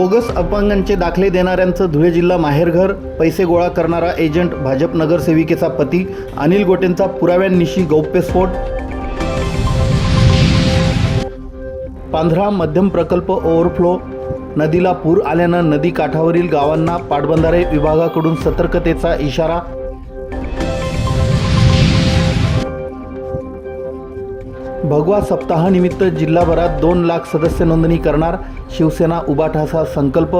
Bogus अपंगांचे दाखले देणाऱ्यांचं धुळे जिल्हा माहेरघर पैसे गोळा करणारा एजंट भाजप नगरसेविकेचा पती अनिल गोटेंचा पुराव्यांनिशी गौप्यस्फोट पांढरा मध्यम प्रकल्प ओव्हरफ्लो नदीला पूर आल्यानं नदी काठावरील गावांना पाटबंधारे विभागाकडून सतर्कतेचा इशारा. भगवा सप्ताहानिमित्त जिल्हाभरात दोन लाख सदस्य नोंदणी करणार शिवसेना उबाठाचा संकल्प.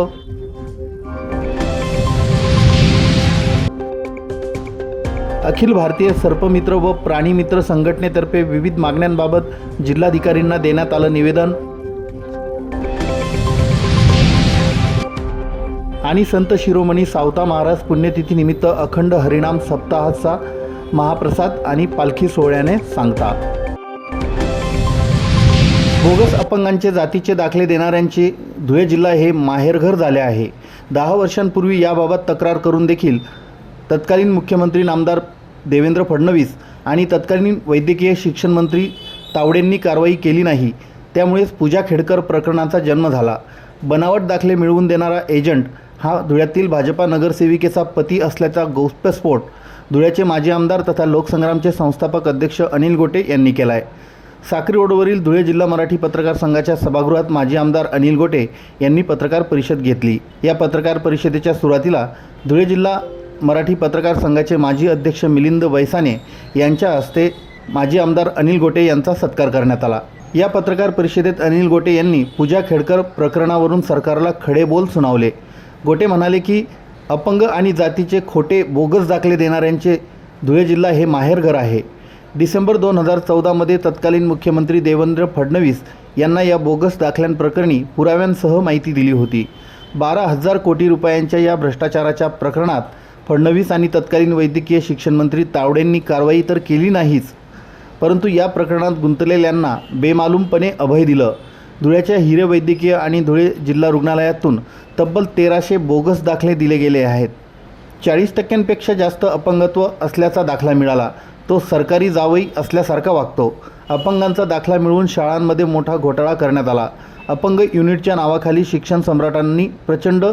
अखिल भारतीय सर्पमित्र व प्राणीमित्र संघटनेतर्फे विविध मागण्यांबाबत जिल्हाधिकारींना देण्यात आलं निवेदन. आणि संत शिरोमणी सावता महाराज पुण्यतिथीनिमित्त अखंड हरिणाम सप्ताहाचा महाप्रसाद आणि पालखी सोहळ्याने सांगतात बोगस अपंगांचे जातीचे दाखले देणाऱ्यांचे धुळे जिल्हा हे माहेरघर झाले आहे. दहा वर्षांपूर्वी याबाबत तक्रार करून देखील तत्कालीन मुख्यमंत्री नामदार देवेंद्र फडणवीस आणि तत्कालीन वैद्यकीय शिक्षण मंत्री तावडेंनी कारवाई केली नाही. त्यामुळेच पूजा खेडकर प्रकरणाचा जन्म झाला. बनावट दाखले मिळवून देणारा एजंट हा धुळ्यातील भाजपा नगरसेविकेचा पती असल्याचा गौप्यस्फोट धुळ्याचे माजी आमदार तथा लोकसंग्रामचे संस्थापक अध्यक्ष अनिल गोटे यांनी केला आहे साक्री रोडवरील धुळे जिल्हा मराठी पत्रकार संघाच्या सभागृहात माजी आमदार अनिल गोटे यांनी पत्रकार परिषद घेतली. या पत्रकार परिषदेच्या सुरुवातीला धुळे जिल्हा मराठी पत्रकार संघाचे माजी अध्यक्ष मिलिंद वैसाने यांच्या हस्ते माजी आमदार अनिल गोटे यांचा सत्कार करण्यात आला. या पत्रकार परिषदेत अनिल गोटे यांनी पूजा खेडकर प्रकरणावरून सरकारला खडे बोल सुनावले. गोटे म्हणाले की अपंग आणि जातीचे खोटे बोगस दाखले देणाऱ्यांचे धुळे जिल्हा हे माहेरघर आहे. डिसेंबर दोन हजार चौदामध्ये तत्कालीन मुख्यमंत्री देवेंद्र फडणवीस यांना या बोगस दाखल्यांप्रकरणी पुराव्यांसह माहिती दिली होती. बारा हजार कोटी रुपयांच्या या भ्रष्टाचाराच्या प्रकरणात फडणवीस आणि तत्कालीन वैद्यकीय शिक्षण मंत्री तावडेंनी कारवाई तर केली नाहीच परंतु या प्रकरणात गुंतलेल्यांना बेमालूमपणे अभय दिलं. धुळ्याच्या हिरे वैद्यकीय आणि धुळे जिल्हा रुग्णालयातून तब्बल तेराशे बोगस दाखले दिले गेले आहेत. चाळीस टक्क्यांपेक्षा जास्त अपंगत्व असल्याचा दाखला मिळाला. तो सरकारी जावई असल्यासारखा वागतो. अपंगांचा दाखला मिळवून शाळांमध्ये मोठा घोटाळा करण्यात आला. अपंग युनिटच्या नावाखाली शिक्षण सम्राटांनी प्रचंड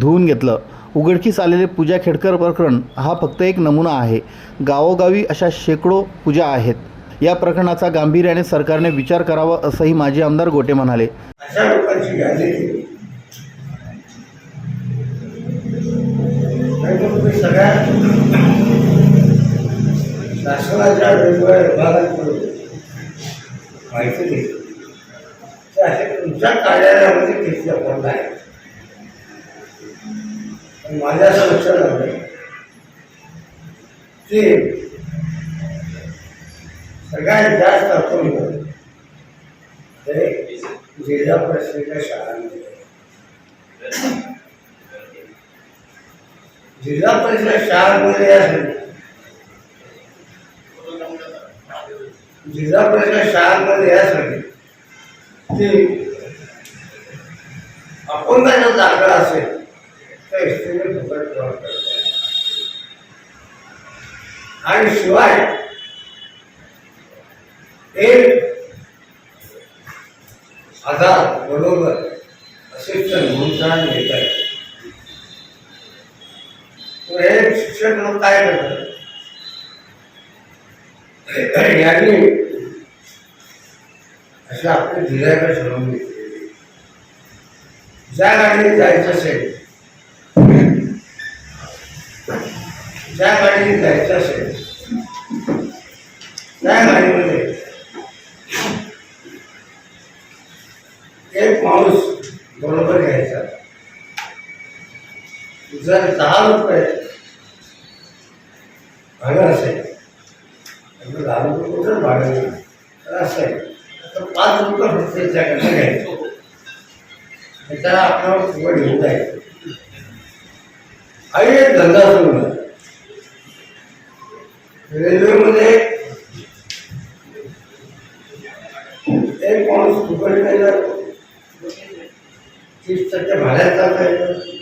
धुवून घेतलं. उघडकीस आलेले पूजा खेडकर प्रकरण हा फक्त एक नमुना आहे. गावोगावी अशा शेकडो पूजा आहेत. या प्रकरणाचा गांभीर्याने सरकारने विचार करावा असंही माजी आमदार गोटे म्हणाले. अशा लोकांची शासनाच्या वेगवेगळ्या विभागांकडून माहिती घेतली तर असे तुमच्या कार्यालयामध्ये किती अपंग आहे माझ्या असं लक्षात आलं की सगळ्यात जास्त अपंग ते जिल्हा परिषदेच्या शाळांमध्ये जिल्हा परिषद शाळांमध्ये यासाठी जिल्हा परिषद शाळांमध्ये यासाठी की अपंगाचा दाखला असेल तर एसटीने फुकट प्रवास करता आणि शिवाय एक हजार बरोबर शिक्षण तर घेत आहे हे शिक्षक लोक काय करतात? यांनी असे आपले धिरायला ठरवून घेतलेले ज्या गाडीने जायचं असेल ज्या गाडीने जायचं असेल त्या गाडीमध्ये एक माणूस बरोबर घ्यायचा. जर दहा रुपये भाडं असेल तर दहा रुपये भाडं तर असेल तर पाच रुपये फक्त त्याच्याकडनं घ्यायचो त्याला आपल्यावर फुकट घेऊन जायचं एक धंदा सुरू रेल्वेमध्ये एक माणूस फुकट नाही तीस टक्के भाड्यात जाता येतं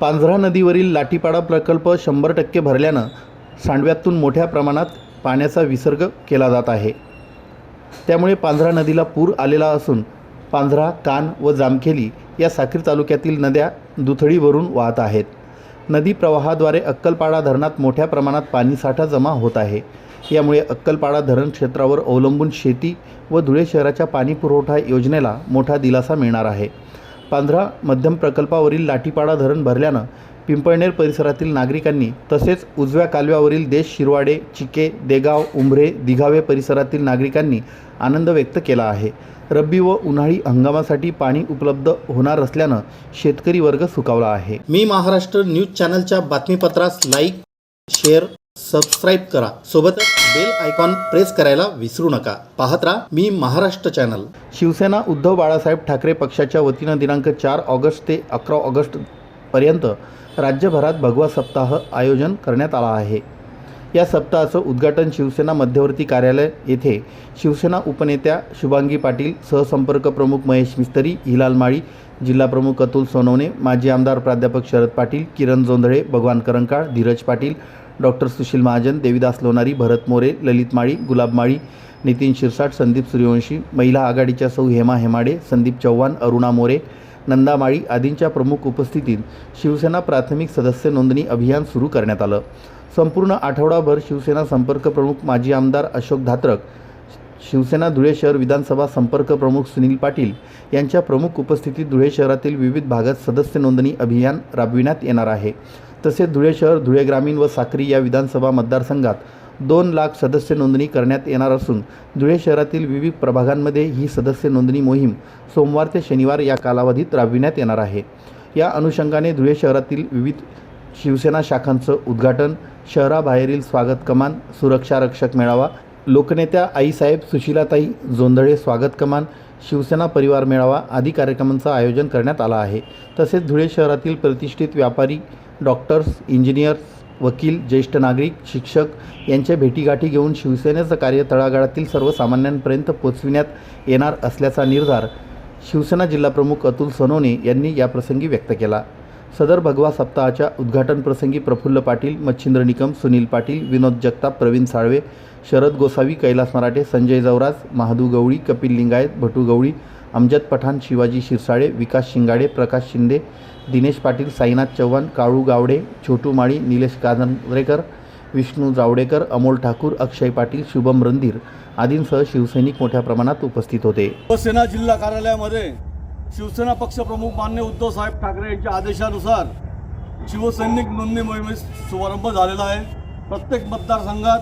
पांझरा नदीवरील लाटीपाडा प्रकल्प शंभर टक्के भरल्यानं सांडव्यातून मोठ्या प्रमाणात पाण्याचा विसर्ग केला जात आहे. त्यामुळे पांझरा नदीला पूर आलेला असून पांझरा कान व जामखेली या साखरी तालुक्यातील नद्या दुथडीवरून वाहत आहेत. नदी प्रवाहाद्वारे अक्कलपाडा धरणात मोठ्या प्रमाणात पाणीसाठा जमा होत आहे. यामुळे अक्कलपाडा धरण क्षेत्रावर अवलंबून शेती व धुळे शहराच्या पाणीपुरवठा योजनेला मोठा दिलासा मिळणार आहे. पांझरा मध्यम प्रकल्पावरील लाठीपाडा धरण भरल्यानं पिंपळनेर परिसरातील नागरिकांनी तसेच उजव्या कालव्यावरील देश शिरवाडे चिके देगाव उंभरे दिघावे परिसरातील नागरिकांनी आनंद व्यक्त केला आहे. रब्बी व उन्हाळी हंगामासाठी पाणी उपलब्ध होणार असल्यानं शेतकरी वर्ग सुकावला आहे. मी महाराष्ट्र न्यूज चॅनलच्या बातमीपत्रास लाईक शेअर सबस्क्राईब करा. सोबतच बेल आयकॉन प्रेस करायला विसरू नका. पाहत राहा मी महाराष्ट्र चॅनल शिवसेना उद्धव बाळासाहेब ठाकरे पक्षाच्या वतीनं दिनांक चार ऑगस्ट ते अकरा ऑगस्ट पर्यंत राज्यभरात भगवा सप्ताह आयोजन करण्यात आला आहे. या सप्ताहाचं उद्घाटन शिवसेना मध्यवर्ती कार्यालय येथे शिवसेना उपनेत्या शुभांगी पाटील सहसंपर्क प्रमुख महेश मिस्तरी हिलाल माळी जिल्हाप्रमुख अतुल सोनवणे माजी आमदार प्राध्यापक शरद पाटील किरण जोंधळे भगवान करंकाळ धीरज पाटील डॉक्टर सुशील महाजन देविदास लोणारी भरत मोरे ललित माळी गुलाब माळी नितीन शिरसाट संदीप सूर्यवंशी महिला आघाडीच्या सौ हेमा हेमाडे संदीप चव्हाण अरुणा मोरे नंदा माळी आदींच्या प्रमुख उपस्थितीत शिवसेना प्राथमिक सदस्य नोंदणी अभियान सुरू करण्यात आलं. संपूर्ण आठवडाभर शिवसेना संपर्क प्रमुख माजी आमदार अशोक धात्रक शिवसेना धुळे शहर विधानसभा संपर्क प्रमुख सुनील पाटील यांच्या प्रमुख उपस्थितीत धुळे शहरातील विविध भागात सदस्य नोंदणी अभियान राबविण्यात येणार आहे. तसेच धुळे शहर धुळे ग्रामीण व साक्री या विधानसभा मतदारसंघात दोन लाख सदस्य नोंदणी करण्यात येणार असून धुळे शहरातील विविध प्रभागांमध्ये ही सदस्य नोंदणी मोहीम सोमवार ते शनिवार या कालावधीत राबविण्यात येणार आहे. या अनुषंगाने धुळे शहरातील विविध शिवसेना शाखांचं उद्घाटन शहराबाहेरील स्वागत कमान सुरक्षा रक्षक मेळावा लोकनेत्या आईसाहेब सुशीलाताई जोंधळे स्वागत कमान शिवसेना परिवार मेळावा आदी कार्यक्रमांचं आयोजन करण्यात आलं आहे. तसेच धुळे शहरातील प्रतिष्ठित व्यापारी डॉक्टर्स इंजिनियर्स वकील ज्येष्ठ नागरिक शिक्षक यांच्या भेटीगाठी घेऊन शिवसेनेचं कार्य तळागाळातील सर्वसामान्यांपर्यंत पोचविण्यात येणार असल्याचा निर्धार शिवसेना जिल्हाप्रमुख अतुल सोनवणे यांनी याप्रसंगी व्यक्त केला. सदर भगवा सप्ताहाच्या उद्घाटनप्रसंगी प्रफुल्ल पाटील मच्छिंद्र निकम सुनील पाटील विनोद जगताप प्रवीण साळवे शरद गोसावी कैलास मराठे संजय जवराज महादू गवळी कपिल लिंगायत भटू गवळी अमजद पठाण शिवाजी शिरसाळे विकास शिंगाडे प्रकाश शिंदे दिनेश पाटील साईनाथ चव्हाण काळू गावडे छोटू माळी निलेश कांदरेकर विष्णू जावडेकर अमोल ठाकूर अक्षय पाटील शुभम रणधीर आदींसह शिवसैनिक मोठ्या प्रमाणात उपस्थित होते. शिवसेना जिल्हा कार्यालयामध्ये शिवसेना पक्षप्रमुख मान्य उद्धव साहेब ठाकरे यांच्या आदेशानुसार शिवसैनिक नोंदणी मोहिमेस शुभारंभ झालेला आहे. प्रत्येक मतदारसंघात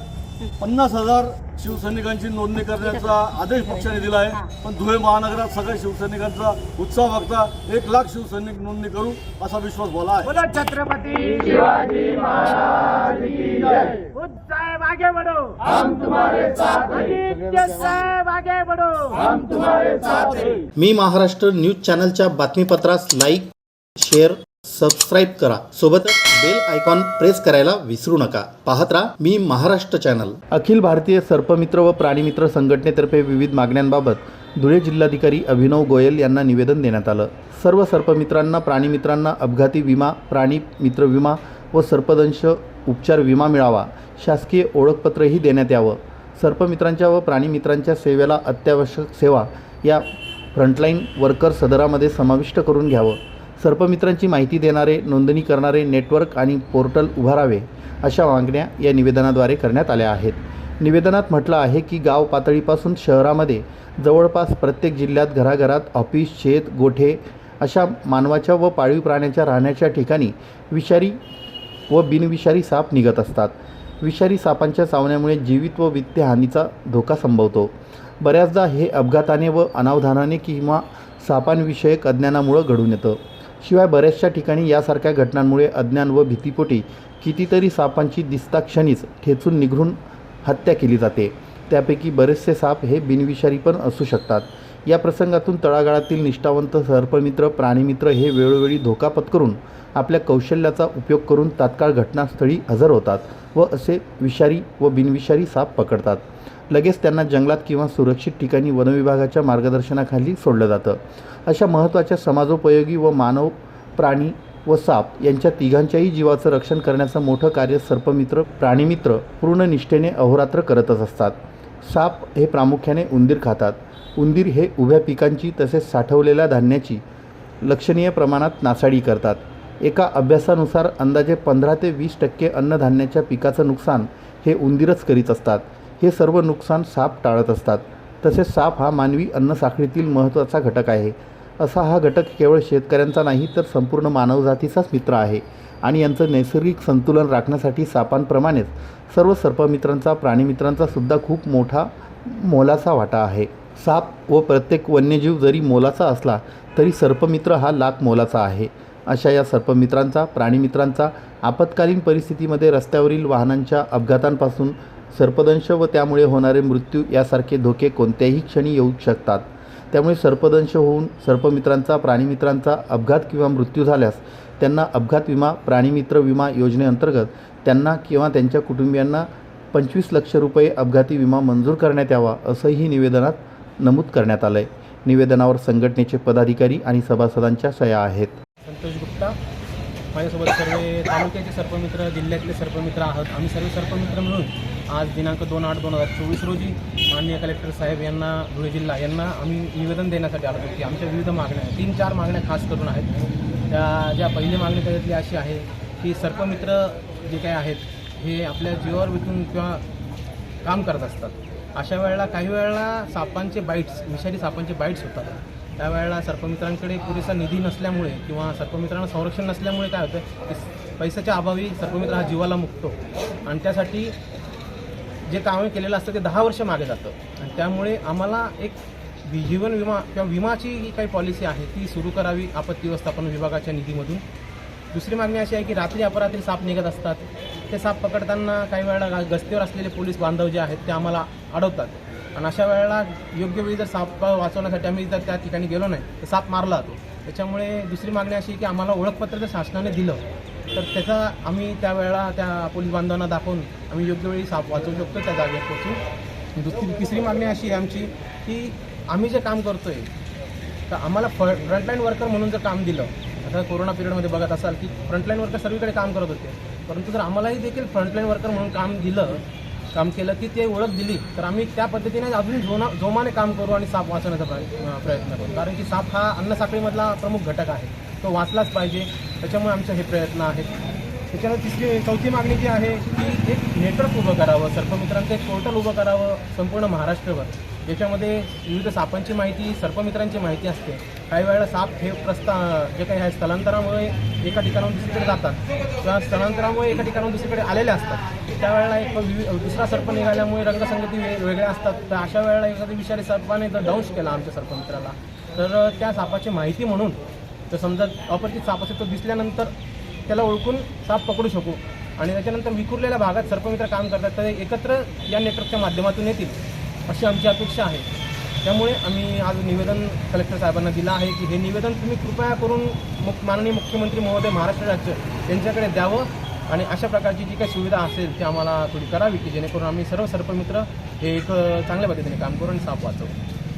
पन्नास हजार शिवसैनिकांची नोंदणी करण्याचा आदेश पक्षाने दिला आहे पण धुळे महानगरात सगळ्या शिवसैनिकांचा उत्साह बघता एक लाख शिवसैनिक नोंदणी करू असा विश्वास बोला आहे. बोलो छत्रपति. शिवाजी महाराज की जय. साहेब आगे बढ़ो हम तुम्हारे साथ आदित्य साहेब आगे बढ़ो हम तुम्हारे साथ मी महाराष्ट्र न्यूज चॅनलच्या बातमीपत्रास लाईक शेअर सबस्क्राईब करा. सोबतच बेल आयकॉन प्रेस करायला विसरू नका. पाहत राहा मी महाराष्ट्र चॅनल. अखिल भारतीय सर्पमित्र व प्राणीमित्र संघटनेतर्फे विविध मागण्यांबाबत धुळे जिल्हाधिकारी अभिनव गोयल यांना निवेदन देण्यात आलं. सर्व सर्पमित्रांना प्राणीमित्रांना अपघाती विमा प्राणी मित्र विमा व सर्पदंश उपचार विमा मिळावा. शासकीय ओळखपत्रही देण्यात यावं. सर्पमित्रांच्या व प्राणीमित्रांच्या सेवेला अत्यावश्यक सेवा या फ्रंटलाईन वर्कर सदरामध्ये समाविष्ट करून घ्यावं. सर्पमित्रांची माहिती देणारे नोंदणी करणारे नेटवर्क आणि पोर्टल उभारावे अशा मागण्या या निवेदनाद्वारे करण्यात आल्या आहेत. निवेदनात म्हटलं आहे की गाव पातळीपासून शहरामध्ये जवळपास प्रत्येक जिल्ह्यात घराघरात ऑफिस शेत गोठे अशा मानवाच्या व पाळीव प्राण्याच्या राहण्याच्या ठिकाणी विषारी व बिनविषारी साप निघत असतात. विषारी सापांच्या चावण्यामुळे जीवित व वित्तीय हानीचा धोका संभवतो. बऱ्याचदा हे अपघाताने व अनावधानाने किंवा सापांविषयक अज्ञानामुळं घडून येतं. शिवाय बऱ्याचशा ठिकाणी यासारख्या घटनांमुळे अज्ञान व भीतीपोटी कितीतरी सापांची दिसता क्षणीच ठेचून निघून हत्या केली जाते. त्यापैकी बरेचसे साप हे बिनविषारी पण असू शकतात. या प्रसंगातून तळागाळातील निष्ठावंत सर्पमित्र प्राणीमित्र हे वेळोवेळी धोका पत्करून आपल्या कौशल्याचा उपयोग करून तात्काळ घटनास्थळी हजर होतात व असे विषारी व बिनविषारी साप पकडतात. लगेच त्यांना जंगलात किंवा सुरक्षित ठिकाणी वनविभागाच्या मार्गदर्शनाखाली सोडलं जातं. अशा महत्त्वाच्या समाजोपयोगी व मानव प्राणी व साप यांच्या तिघांच्याही जीवाचं रक्षण करण्याचं मोठं कार्य सर्पमित्र प्राणीमित्र पूर्ण निष्ठेने अहोरात्र करतच असतात. साप हे प्रामुख्याने उंदीर खातात. उंदीर हे उभ्या पिकांची तसेच साठवलेल्या धान्याची लक्षणीय प्रमाणात नासाडी करतात. एका अभ्यासानुसार अंदाजे पंधरा ते वीस टक्के अन्नधान्याच्या पिकाचं नुकसान हे उंदीरच करीत असतात. हे सर्व नुकसान साप टाळत असतात. तसेच साप हा मानवी अन्नसाखळीतील महत्त्वाचा घटक आहे. असा हा घटक केवळ शेतकऱ्यांचा नाही तर संपूर्ण मानवजातीचाच मित्र आहे. आणि यांचं नैसर्गिक संतुलन राखण्यासाठी सापांप्रमाणेच सर्व सर्पमित्रांचा प्राणीमित्रांचा सुद्धा खूप मोठा मोलाचा वाटा आहे. साप व प्रत्येक वन्यजीव जरी मोलाचा असला तरी सर्पमित्र हा लाख मोलाचा आहे. अशा या सर्पमित्रांचा प्राणीमित्रांचा आपत्कालीन परिस्थितीमध्ये रस्त्यावरील वाहनांच्या अपघातांपासून सर्पदंश व त्यामुळे होणारे मृत्यू यासारखे धोके कोणत्याही क्षणी येऊ शकतात. त्यामुळे सर्पदंश होऊन सर्पमित्रांचा प्राणीमित्रांचा अपघात किंवा मृत्यू झाल्यास त्यांना अपघात विमा प्राणीमित्र विमा योजनेअंतर्गत त्यांना किंवा त्यांच्या कुटुंबियांना पंचवीस लक्ष रुपये अपघाती विमा मंजूर करण्यात यावा असंही निवेदनात नमूद करण्यात आलं आहे निवेदनावर संघटनेचे पदाधिकारी आणि सभासदांच्या सह्या आहेत. संतोष गुप्ता. माझ्यासोबत सर्व तालुक्याचे सर्पमित्र जिल्ह्यातले सर्पमित्र आहोत. आम्ही सर्व सर्पमित्र मिळून आज दिनांक दोन आठ दोन हजार चोवीस रोजी माननीय कलेक्टर साहेब यांना धुळे जिल्हा यांना आम्ही निवेदन देण्यासाठी आलो होतो की आमच्या विविध मागण्या आहेत. तीन चार मागण्या खास करून आहेत. त्या ज्या पहिली मागणी त्याच्यातली अशी आहे की सर्पमित्र जे काय आहेत हे आपल्या जीवावर विकून किंवा काम करत असतात. अशा वेळेला काही वेळेला सापांचे बाईट्स विषारी सापांचे बाईट्स होतात. त्यावेळेला सर्पमित्रांकडे पुरेसा निधी नसल्यामुळे किंवा सर्पमित्रांना संरक्षण नसल्यामुळे काय होतं की पैशाच्या अभावी सर्पमित्र हा जीवाला मुकतो. आणि त्यासाठी जे काम केलेलं असतं ते दहा वर्ष मागे जातं. आणि त्यामुळे आम्हाला एक जीवन विमा किंवा विमाची जी काही पॉलिसी आहे ती सुरू करावी आपत्ती व्यवस्थापन विभागाच्या निधीमधून. दुसरी मागणी अशी आहे की रात्री अपरात्री साप निघत असतात. ते साप पकडताना काही वेळेला गस्तीवर असलेले पोलीस बांधव जे आहेत ते आम्हाला अडवतात. आणि अशा वेळेला योग्य वेळी जर साप वाचवण्यासाठी आम्ही जर त्या ठिकाणी गेलो नाही तर साप मारला जातो. त्याच्यामुळे दुसरी मागणी अशी की आम्हाला ओळखपत्र जर शासनाने दिलं तर त्याचा आम्ही त्यावेळेला त्या पोलीस बांधवांना दाखवून आम्ही योग्य वेळी साप वाचवू शकतो त्या जागेत पोचून दुसरी तिसरी मागणी अशी आहे आमची की आम्ही जे काम करतो आहे तर आम्हाला फ फ्रंटलाईन वर्कर म्हणून जर काम दिलं आता कोरोना पिरियडमध्ये बघत असाल की फ्रंटलाईन वर्कर सर्वीकडे काम करत होते परंतु जर आम्हालाही देखील फ्रंटलाईन वर्कर म्हणून काम दिलं काम केलं की ते ओळख दिली तर आम्ही त्या पद्धतीने अजून जोना जोमाने काम करू आणि साप वाचवण्याचा प्रयत्न करू. कारण की साप हा अन्नसाखळीमधला प्रमुख घटक आहे. तो वाचलाच पाहिजे. त्याच्यामुळे आमचे हे प्रयत्न आहेत. त्याच्यानंतर तिसरी चौथी मागणी जी आहे की एक नेटवर्क उभं करावं सर्पमित्रांचं एक पोर्टल उभं करावं संपूर्ण महाराष्ट्रभर. याच्यामध्ये विविध सापांची माहिती सर्पमित्रांची माहिती असते. काही वेळेला साप हे प्रस्ता जे काही आहे स्थलांतरामुळे एका ठिकाणाहून दुसरीकडे जातात. किंवा स्थलांतरामुळे एका ठिकाणाहून दुसरीकडे आलेले असतात. त्यावेळेला एक दुसरा सर्प निघाल्यामुळे रंगसंगती वेगळ्या असतात. तर अशा वेळेला एखाद्या विषारी सर्पाने जर दंश केला आमच्या सर्पमित्राला तर त्या सापाची माहिती म्हणून तर समजा अपरिचित साप असेल तो दिसल्यानंतर त्याला ओळखून साप पकडू शकू. आणि त्याच्यानंतर विखुरलेल्या भागात सर्पमित्र काम करतात. तर एकत्र या नेटवर्कच्या माध्यमातून येतील अशी आमची अपेक्षा आहे. त्यामुळे आम्ही आज निवेदन कलेक्टर साहेबांना दिलं आहे की हे निवेदन तुम्ही कृपया करून मुख माननीय मुख्यमंत्री महोदय महाराष्ट्र राज्य यांच्याकडे द्यावं. आणि अशा प्रकारची जी काही सुविधा असेल ती आम्हाला थोडी करावी की जेणेकरून आम्ही सर्व सर्पमित्र हे एक चांगल्या पद्धतीने काम करू आणि साप वाचवू.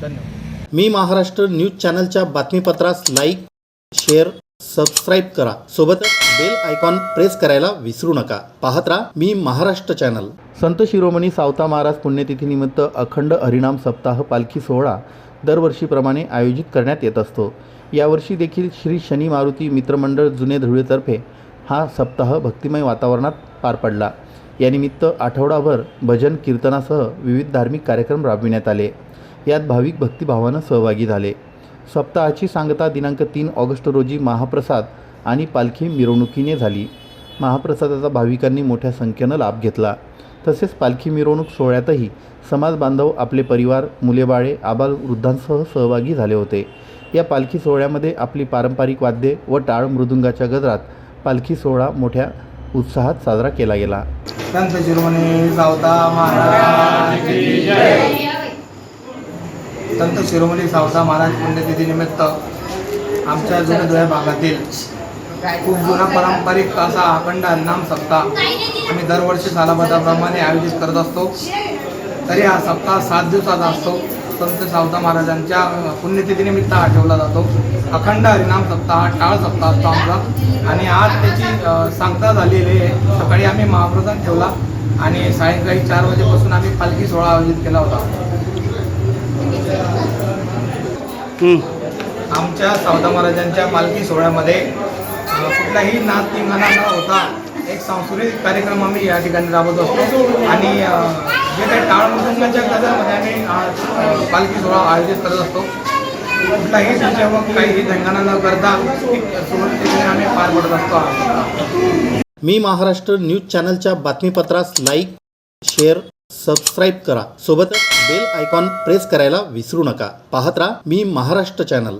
धन्यवाद. मी महाराष्ट्र न्यूज चॅनलच्या बातमीपत्रास लाईक शेअर सबस्क्राईब करा. सोबतच बेल आयकॉन प्रेस करायला विसरू नका. पाहत राहा मी महाराष्ट्र चॅनल. संत शिरोमणी सावता महाराज पुण्यतिथीनिमित्त अखंड हरिनाम सप्ताह पालखी सोहळा दरवर्षीप्रमाणे आयोजित करण्यात येत असतो. यावर्षी देखील श्री शनी मारुती मित्रमंडळ जुने धुळेतर्फे हा सप्ताह भक्तिमय वातावरणात पार पडला. यानिमित्त आठवडाभर भजन कीर्तनासह विविध धार्मिक कार्यक्रम राबविण्यात आले. यात भाविक भक्तिभावानं सहभागी झाले. सप्ताहाची सांगता दिनांक तीन ऑगस्ट रोजी महाप्रसाद आणि पालखी मिरवणुकीने झाली. महाप्रसादाचा भाविकांनी मोठ्या संख्येनं लाभ घेतला. तसेच पालखी मिरवणूक सोहळ्यातही समाज बांधव आपले परिवार मुलेबाळे आबाल वृद्धांसह सहभागी झाले होते. या पालखी सोहळ्यामध्ये आपली पारंपरिक वाद्ये व टाळ मृदुंगाच्या गजरात पालखी सोहळा मोठ्या उत्साहात साजरा केला गेला. संत शिरोमणी सावता महाराज संत शिरोमणी सावता महाराज पुण्यतिथीनिमित्त आमच्या जुन्या भागातील खूप जुना पारंपरिक असा अखंड अन्नाम सप्ताह आम्ही दरवर्षी सालाबद्धाप्रमाणे आयोजित करत असतो. तरी हा सप्ताह सात दिवसाचा असतो. संत सावता महाराजांच्या पुण्यतिथीनिमित्त हा ठेवला जातो. अखंड हरिनाम सप्ताह टाळ सप्ताह असतो आमचा. आणि आज त्याची सांगता झालेली आहे. सकाळी आम्ही महाप्रसाद ठेवला आणि सायंकाळी चार वाजेपासून आम्ही पालखी सोहळा आयोजित केला होता. आमच्या सावता महाराजांच्या पालखी सोहळ्यामध्ये कुठलाही नाच धिंगाणा न होता एक सांस्कृतिक कार्यक्रम आम्ही या ठिकाणी राबवत असतो. आणि जे काही टाळ गजरमध्ये आम्ही पालखी सोहळा आयोजित करत असतो. कुठलाही डीजे व काही धिंगाणा न करता एक आम्ही पार पडत असतो. मी महाराष्ट्र न्यूज चॅनलच्या बातमीपत्रास लाईक शेअर सबस्क्राईब करा. सोबतच बेल आयकॉन प्रेस करायला विसरू नका. पाहत राहा मी महाराष्ट्र चॅनल.